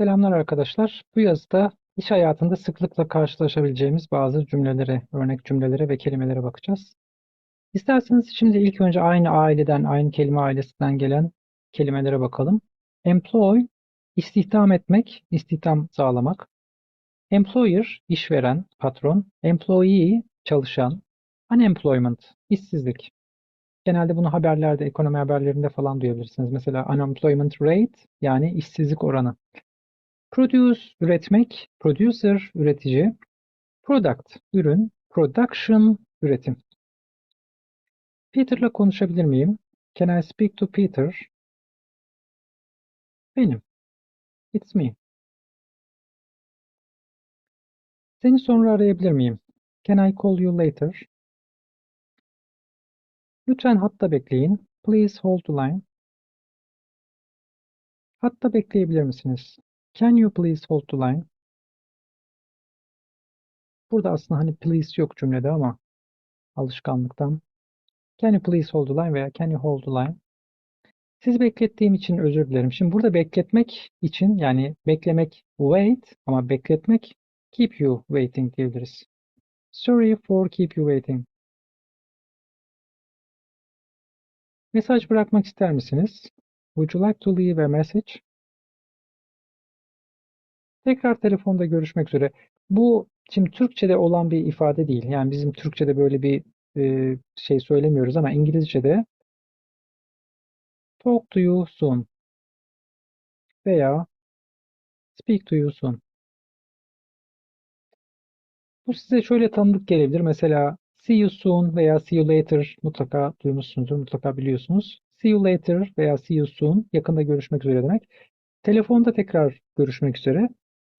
Selamlar arkadaşlar. Bu yazıda iş hayatında sıklıkla karşılaşabileceğimiz bazı cümlelere, örnek cümlelere ve kelimelere bakacağız. İsterseniz şimdi ilk önce aynı aileden, aynı kelime ailesinden gelen kelimelere bakalım. Employ, istihdam etmek, istihdam sağlamak. Employer, işveren, patron. Employee, çalışan. Unemployment, işsizlik. Genelde bunu haberlerde, ekonomi haberlerinde falan duyabilirsiniz. Mesela unemployment rate yani işsizlik oranı. Produce üretmek, producer üretici, product ürün, production üretim. Peter'la konuşabilir miyim? Can I speak to Peter? Benim. It's me. Seni sonra arayabilir miyim? Can I call you later? Lütfen hatta bekleyin. Please hold the line. Hatta bekleyebilir misiniz? Can you please hold the line? Burada aslında hani please yok cümlede ama alışkanlıktan. Can you please hold the line veya can you hold the line? Sizi beklettiğim için özür dilerim. Şimdi burada bekletmek için yani beklemek wait ama bekletmek keep you waiting diyebiliriz. Sorry for keep you waiting. Mesaj bırakmak ister misiniz? Would you like to leave a message? Tekrar telefonda görüşmek üzere. Bu şimdi Türkçe'de olan bir ifade değil. Yani bizim Türkçe'de böyle bir e, şey söylemiyoruz ama İngilizce'de talk to you soon veya speak to you soon. Bu size şöyle tanıdık gelebilir. Mesela see you soon veya see you later mutlaka duymuşsunuzdur, mutlaka biliyorsunuz. See you later veya see you soon yakında görüşmek üzere demek. Telefonda tekrar görüşmek üzere.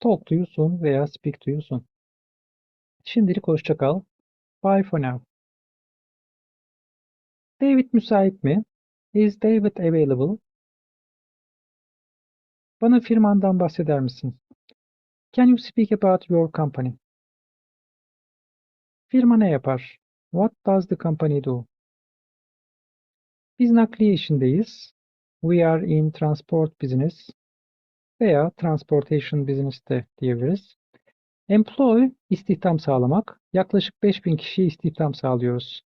Talk to you soon veya speak to you soon. Şimdilik hoşça kal. Bye for now. David müsait mi? Is David available? Bana firmandan bahseder misin? Can you speak about your company? Firma ne yapar? What does the company do? Biz nakliye işindeyiz. We are in transport business veya transportation business de diyebiliriz. Employ, istihdam sağlamak. Yaklaşık 5000 kişiye istihdam sağlıyoruz.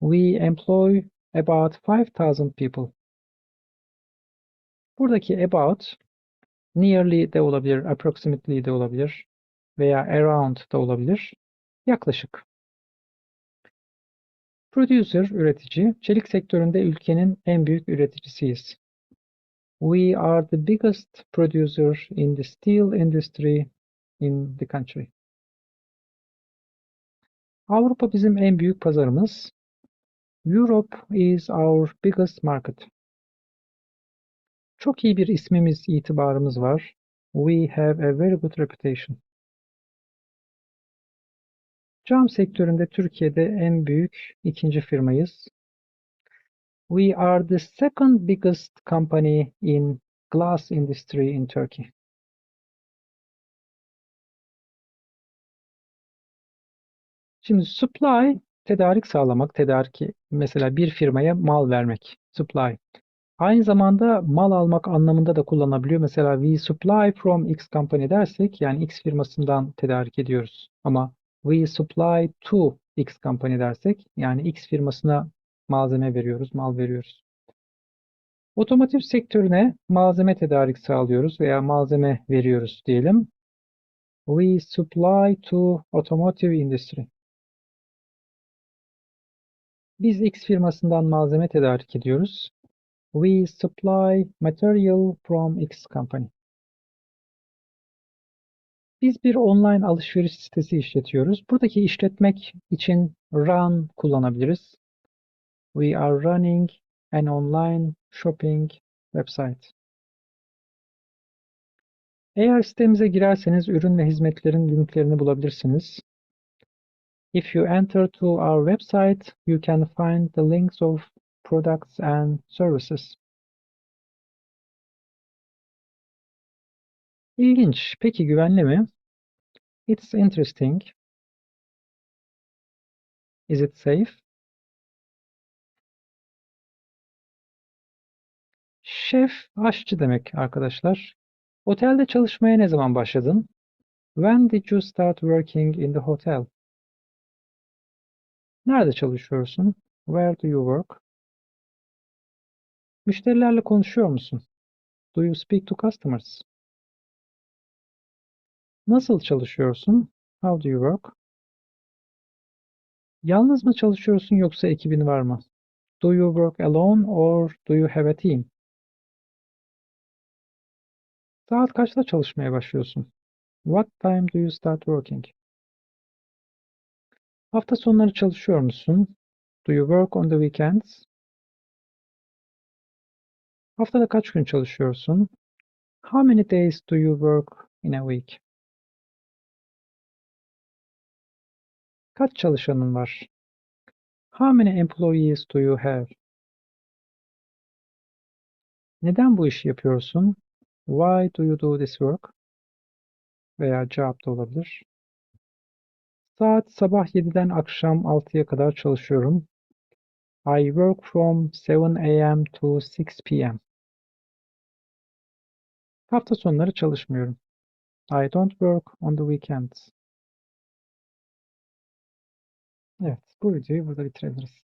We employ about 5000 people. Buradaki about nearly de olabilir, approximately de olabilir veya around da olabilir. Yaklaşık. Producer, üretici. Çelik sektöründe ülkenin en büyük üreticisiyiz. We are the biggest producer in the steel industry in the country. Avrupa bizim en büyük pazarımız. Europe is our biggest market. Çok iyi bir ismimiz, itibarımız var. We have a very good reputation. Cam sektöründe Türkiye'de en büyük ikinci firmayız. We are the second biggest company in glass industry in Turkey. Şimdi supply tedarik sağlamak, tedariki mesela bir firmaya mal vermek. Supply. Aynı zamanda mal almak anlamında da kullanabiliyor. Mesela we supply from X company dersek yani X firmasından tedarik ediyoruz. Ama we supply to X company dersek yani X firmasına malzeme veriyoruz, mal veriyoruz. Otomotiv sektörüne malzeme tedarik sağlıyoruz veya malzeme veriyoruz diyelim. We supply to automotive industry. Biz X firmasından malzeme tedarik ediyoruz. We supply material from X company. Biz bir online alışveriş sitesi işletiyoruz. Buradaki işletmek için run kullanabiliriz. We are running an online shopping website. Eğer sitemize girerseniz ürün ve hizmetlerin linklerini bulabilirsiniz. If you enter to our website, you can find the links of products and services. İlginç. Peki güvenli mi? It's interesting. Is it safe? Şef, aşçı demek arkadaşlar. Otelde çalışmaya ne zaman başladın? When did you start working in the hotel? Nerede çalışıyorsun? Where do you work? Müşterilerle konuşuyor musun? Do you speak to customers? Nasıl çalışıyorsun? How do you work? Yalnız mı çalışıyorsun yoksa ekibin var mı? Do you work alone or do you have a team? Saat kaçta çalışmaya başlıyorsun? What time do you start working? Hafta sonları çalışıyor musun? Do you work on the weekends? Haftada kaç gün çalışıyorsun? How many days do you work in a week? Kaç çalışanın var? How many employees do you have? Neden bu işi yapıyorsun? Why do you do this work? Veya cevap da olabilir. Saat sabah 7'den akşam 6'ya kadar çalışıyorum. I work from 7 a.m. to 6 p.m. Hafta sonları çalışmıyorum. I don't work on the weekends. Evet, bu videoyu burada bitirebiliriz.